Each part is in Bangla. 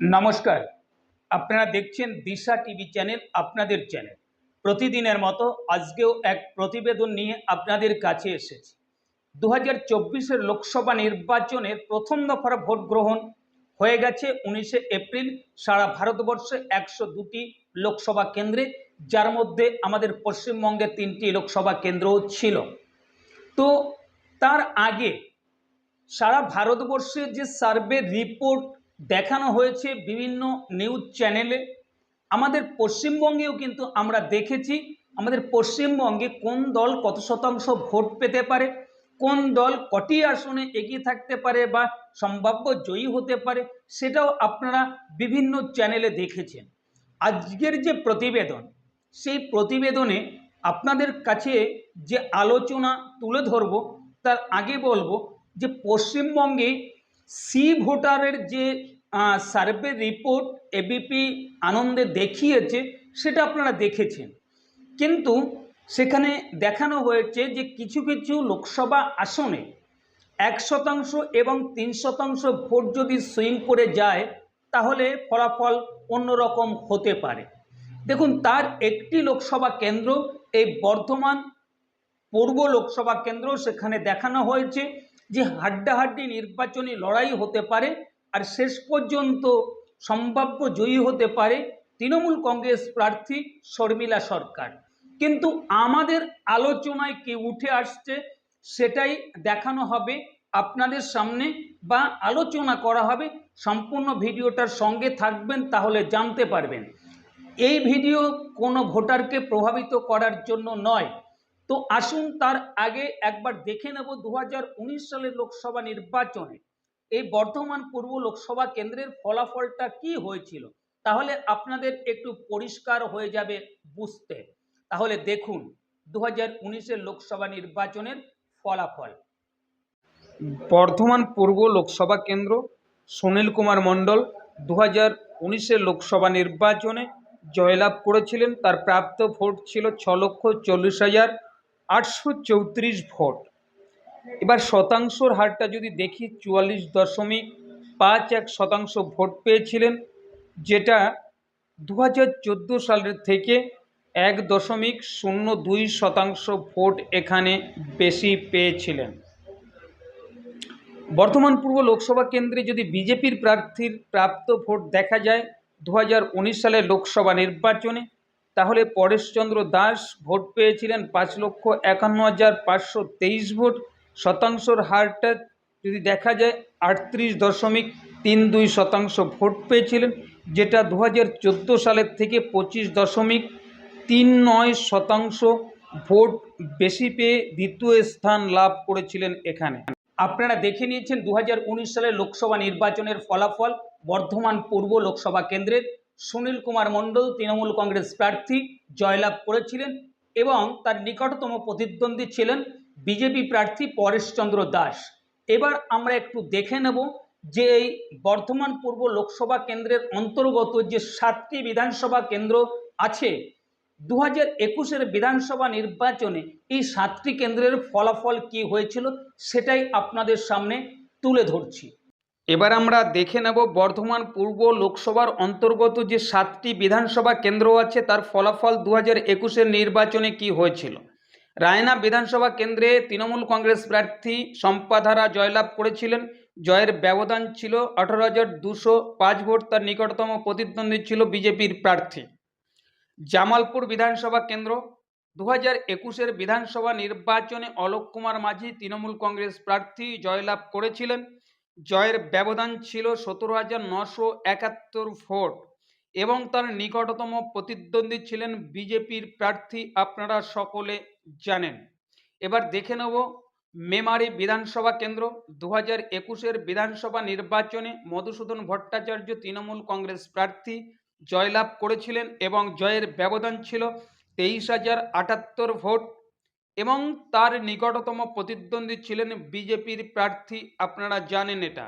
নমস্কার। আপনারা দেখছেন দিশা টিভি চ্যানেল, আপনাদের চ্যানেল। প্রতিদিনের মতো আজকেও এক প্রতিবেদন নিয়ে আপনাদের কাছে এসেছি। দু হাজার লোকসভা নির্বাচনের প্রথম দফার ভোট গ্রহণ হয়ে গেছে উনিশে এপ্রিল। সারা ভারতবর্ষে একশো দুটি লোকসভা কেন্দ্রে, যার মধ্যে আমাদের পশ্চিমবঙ্গে তিনটি লোকসভা কেন্দ্রও ছিল। তো তার আগে সারা ভারতবর্ষে যে সার্ভে রিপোর্ট দেখানো হয়েছে বিভিন্ন নিউজ চ্যানেলে আমাদের পশ্চিমবঙ্গেও কিন্তু আমরা দেখেছি, আমাদের পশ্চিমবঙ্গে কোন দল কত শতাংশ ভোট পেতে পারে, কোন দল কটি আসনে এগিয়ে থাকতে পারে বা সম্ভাব্য জয়ী হতে পারে, সেটাও আপনারা বিভিন্ন চ্যানেলে দেখেছেন। আজকের যে প্রতিবেদন, সেই প্রতিবেদনে আপনাদের কাছে যে আলোচনা তুলে ধরব, তার আগে বলব যে পশ্চিমবঙ্গে সি ভোটারের যে সার্ভে রিপোর্ট এবিপি আনন্দে দেখিয়েছে, সেটা আপনারা দেখেছেন। কিন্তু সেখানে দেখানো হয়েছে যে কিছু কিছু লোকসভা আসনে এক শতাংশ এবং তিন শতাংশ ভোট যদি সুইং করে যায়, তাহলে ফলাফল অন্যরকম হতে পারে। দেখুন, তার একটি লোকসভা কেন্দ্র, এই বর্ধমান পূর্ব লোকসভা কেন্দ্র, সেখানে দেখানো হয়েছে যে হাড্ডাহাড্ডি নির্বাচনী লড়াই হতে পারে আর শেষ পর্যন্ত সম্ভাব্য জয়ী হতে পারে তৃণমূল কংগ্রেস প্রার্থী শর্মিলা সরকার। কিন্তু আমাদের আলোচনায় কি উঠে আসছে সেটাই দেখানো হবে আপনাদের সামনে বা আলোচনা করা হবে। সম্পূর্ণ ভিডিওটার সঙ্গে থাকবেন তাহলে জানতে পারবেন। এই ভিডিও কোনো ভোটারকে প্রভাবিত করার জন্য নয়। তো আসুন তার আগে একবার দেখে নেব দু হাজার উনিশ সালের লোকসভা নির্বাচনে এই বর্ধমান পূর্ব লোকসভা কেন্দ্রের ফলাফলটা কি হয়েছিল? তাহলে আপনাদের একটু পরিষ্কার হয়ে যাবে বুঝতে। তাহলে দেখুন দু হাজার লোকসভা নির্বাচনের ফলাফল। বর্ধমান পূর্ব লোকসভা কেন্দ্র, সুনীল কুমার মণ্ডল দু হাজার লোকসভা নির্বাচনে জয়লাভ করেছিলেন। তার প্রাপ্ত ভোট ছিল ছ লক্ষ চল্লিশ হাজার। আটশো চৌত্রিশ ভোট। এবার শতাংশর হারটা যদি দেখি, চুয়াল্লিশ দশমিক পাঁচ এক শতাংশ ভোট পেয়েছিলেন, যেটা দু হাজার চোদ্দ সালের থেকে এক দশমিক শূন্য দুই শতাংশ ভোট এখানে বেশি পেয়েছিলেন। বর্তমান পূর্ব লোকসভা কেন্দ্রে যদি বিজেপির প্রার্থীর প্রাপ্ত ভোট দেখা যায় দু সালের লোকসভা নির্বাচনে তাহলে পরেশচন্দ্র দাস ভোট পেয়েছিলেন পাঁচ লক্ষ একান্ন হাজার পাঁচশো তেইশ ভোট। শতাংশর হারটা যদি দেখা যায়, আটত্রিশ দশমিক তিন দুই শতাংশ ভোট পেয়েছিলেন, যেটা দু হাজার চোদ্দ সালের থেকে পঁচিশ দশমিক তিন নয় শতাংশ ভোট বেশি পেয়ে দ্বিতীয় স্থান লাভ করেছিলেন এখানে। আপনারা দেখে নিয়েছেন দু হাজার উনিশ সালের লোকসভা নির্বাচনের ফলাফল, বর্ধমান পূর্ব লোকসভা কেন্দ্রের। সুনীল কুমার মণ্ডল, তৃণমূল কংগ্রেস প্রার্থী জয়লাভ করেছিলেন এবং তার নিকটতম প্রতিদ্বন্দ্বী ছিলেন বিজেপি প্রার্থী পরেশচন্দ্র দাস। এবার আমরা একটু দেখে নেব যে এই বর্ধমান পূর্ব লোকসভা কেন্দ্রের অন্তর্গত যে সাতটি বিধানসভা কেন্দ্র আছে দু হাজার একুশের বিধানসভা নির্বাচনে এই সাতটি কেন্দ্রের ফলাফল কি হয়েছিল সেটাই আপনাদের সামনে তুলে ধরছি। এবার আমরা দেখে নেব বর্ধমান পূর্ব লোকসভার অন্তর্গত যে সাতটি বিধানসভা কেন্দ্র আছে, তার ফলাফল দু হাজার একুশের নির্বাচনে কি হয়েছিল? রায়না বিধানসভা কেন্দ্রে তৃণমূল কংগ্রেস প্রার্থী সম্পাধারা জয়লাভ করেছিলেন। জয়ের ব্যবধান ছিল আঠারো হাজার দুশো পাঁচ ভোট, তার নিকটতম প্রতিদ্বন্দ্বী ছিল বিজেপির প্রার্থী। জামালপুর বিধানসভা কেন্দ্র দু হাজার একুশের বিধানসভা নির্বাচনে অলোক কুমার মাঝি তৃণমূল কংগ্রেস প্রার্থী জয়লাভ করেছিলেন। জয়ের ব্যবধান ছিল সতেরো হাজার নশো একাত্তর ভোট এবং তার নিকটতম প্রতিদ্বন্দ্বী ছিলেন বিজেপির প্রার্থী আপনারা সকলে জানেন। এবার দেখে নেব মেমারি বিধানসভা কেন্দ্র। দু হাজার একুশের বিধানসভা নির্বাচনে মধুসূদন ভট্টাচার্য তৃণমূল কংগ্রেস প্রার্থী জয়লাভ করেছিলেন এবং জয়ের ব্যবধান ছিল তেইশ হাজার আটাত্তর ভোট। এবং তার নিকটতম প্রতিদ্বন্দ্বী ছিলেন বিজেপির প্রার্থী, আপনারা জানেন এটা।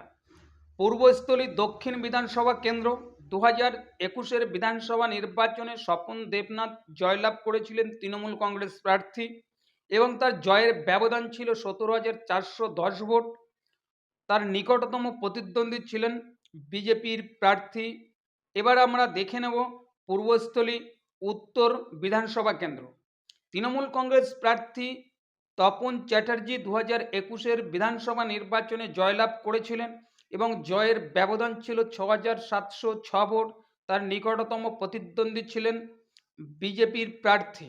পূর্বস্থলী দক্ষিণ বিধানসভা কেন্দ্র দু হাজার একুশের বিধানসভা নির্বাচনে স্বপন দেবনাথ জয়লাভ করেছিলেন তৃণমূল কংগ্রেস প্রার্থী এবং তার জয়ের ব্যবধান ছিল সতেরো হাজার চারশো দশ ভোট। তার নিকটতম প্রতিদ্বন্দ্বী ছিলেন বিজেপির প্রার্থী। এবার আমরা দেখে নেব পূর্বস্থলী উত্তর বিধানসভা কেন্দ্র। তৃণমূল কংগ্রেস প্রার্থী তপন চ্যাটার্জি দু হাজার একুশের বিধানসভা নির্বাচনে জয়লাভ করেছিলেন এবং জয়ের ব্যবধান ছিল ছ হাজার সাতশো ছ ভোট। তার নিকটতম প্রতিদ্বন্দ্বী ছিলেন বিজেপির প্রার্থী।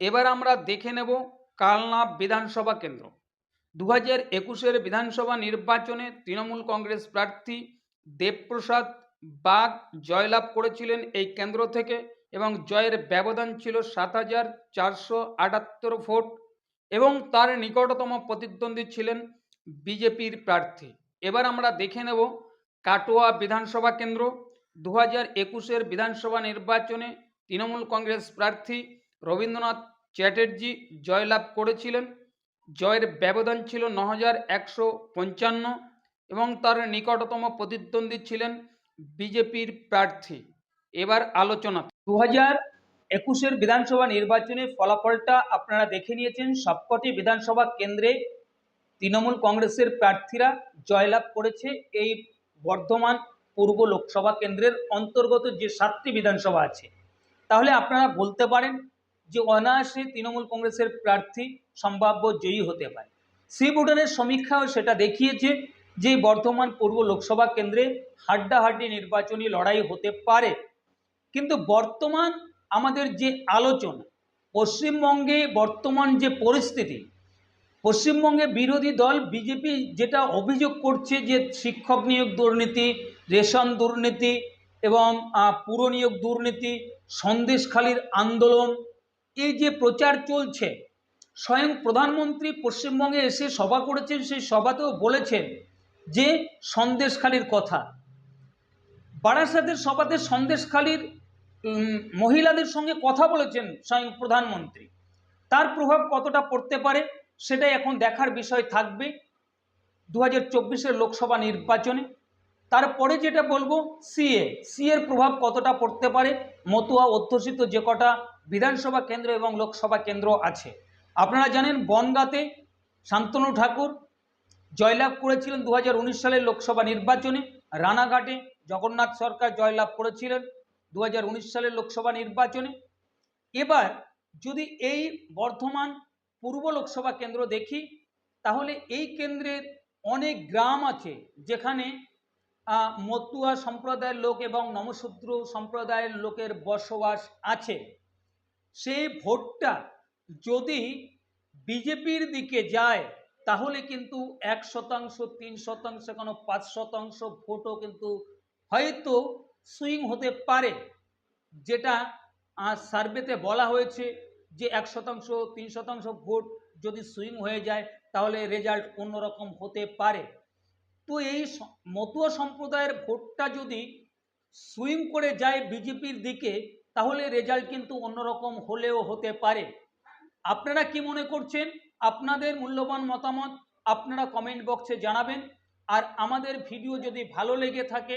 এবার আমরা দেখে নেব কালনা বিধানসভা কেন্দ্র। দু হাজার একুশের বিধানসভা নির্বাচনে তৃণমূল কংগ্রেস প্রার্থী দেবপ্রসাদ বাগ জয়লাভ করেছিলেন এই কেন্দ্র থেকে। এবং জয়ের ব্যবধান ছিল সাত হাজার চারশো আটাত্তর ভোট এবং তার নিকটতম প্রতিদ্বন্দ্বী ছিলেন বিজেপির প্রার্থী। এবার আমরা দেখে নেব কাটোয়া বিধানসভা কেন্দ্র। দু হাজার একুশের বিধানসভা নির্বাচনে তৃণমূল কংগ্রেস প্রার্থী রবীন্দ্রনাথ চ্যাটার্জি জয়লাভ করেছিলেন। জয়ের ব্যবধান ছিল ন হাজার একশো পঞ্চান্ন এবং তার নিকটতম প্রতিদ্বন্দ্বী ছিলেন বিজেপির প্রার্থী। এবার আলোচনা দু হাজার একুশের বিধানসভা নির্বাচনে ফলাফলটা আপনারা দেখে নিয়েছেন। সবকটি বিধানসভা কেন্দ্রে তৃণমূল কংগ্রেসের প্রার্থীরা জয়লাভ করেছে। এই বর্ধমান পূর্ব লোকসভা কেন্দ্রের অন্তর্গত যে সাতটি বিধানসভা আছে, তাহলে আপনারা বলতে পারেন যে অনায়াসে তৃণমূল কংগ্রেসের প্রার্থী সম্ভাব্য জয়ী হতে পারে। সি সমীক্ষাও সেটা দেখিয়েছে যে বর্ধমান পূর্ব লোকসভা কেন্দ্রে হাড্ডাহাড্ডি নির্বাচনী লড়াই হতে পারে। কিন্তু বর্তমান আমাদের যে আলোচনা পশ্চিমবঙ্গে বর্তমান যে পরিস্থিতি পশ্চিমবঙ্গে বিরোধী দল বিজেপি যেটা অভিযোগ করছে যে শিক্ষক নিয়োগ দুর্নীতি রেশন দুর্নীতি এবং আহ, পুর নিয়োগ দুর্নীতি সন্দেশখালির আন্দোলন এই যে প্রচার চলছে স্বয়ং প্রধানমন্ত্রী পশ্চিমবঙ্গে এসে সভা করেছেন সেই সভাতেও বলেছেন যে সন্দেশখালির কথা। বারাসাতের সভাতে সন্দেশখালির মহিলাদের সঙ্গে কথা বলেছেন স্বয়ং প্রধানমন্ত্রী। তার প্রভাব কতটা পড়তে পারে সেটাই এখন দেখার বিষয় থাকবে দু হাজার লোকসভা নির্বাচনে। তারপরে যেটা বলব, সিএ, সিএর প্রভাব কতটা পড়তে পারে, মতুয়া অধ্যুষিত যে কটা বিধানসভা কেন্দ্র এবং লোকসভা কেন্দ্র আছে। আপনারা জানেন, বনগাঁতে শান্তনু ঠাকুর জয়লাভ করেছিলেন দু হাজার উনিশ সালের লোকসভা নির্বাচনে। রানাঘাটে জগন্নাথ সরকার জয়লাভ করেছিলেন। দু হাজার উনিশ সালের লোকসভা নির্বাচনে। এবার যদি এই বর্ধমান পূর্ব লোকসভা কেন্দ্র দেখি, তাহলে এই কেন্দ্রের অনেক গ্রাম আছে যেখানে মতুয়া সম্প্রদায়ের লোক এবং নমশূদ্র সম্প্রদায়ের লোকের বসবাস আছে। সেই ভোটটা যদি বিজেপির দিকে যায়, তাহলে কিন্তু এক শতাংশ, তিন শতাংশ কোনো পাঁচ শতাংশ ভোটও কিন্তু হয়তো সুইং হতে পারে, যেটা সার্ভেতে বলা হয়েছে যে এক শতাংশ, তিন শতাংশ ভোট যদি সুইং হয়ে যায়, তাহলে রেজাল্ট অন্যরকম হতে পারে। তো এই মতুয়া সম্প্রদায়ের ভোটটা যদি সুইং করে যায় বিজেপির দিকে, তাহলে রেজাল্ট কিন্তু অন্যরকম হলেও হতে পারে। আপনারা কি মনে করছেন? আপনাদের মূল্যবান মতামত আপনারা কমেন্ট বক্সে জানাবেন। আর আমাদের ভিডিও যদি ভালো লেগে থাকে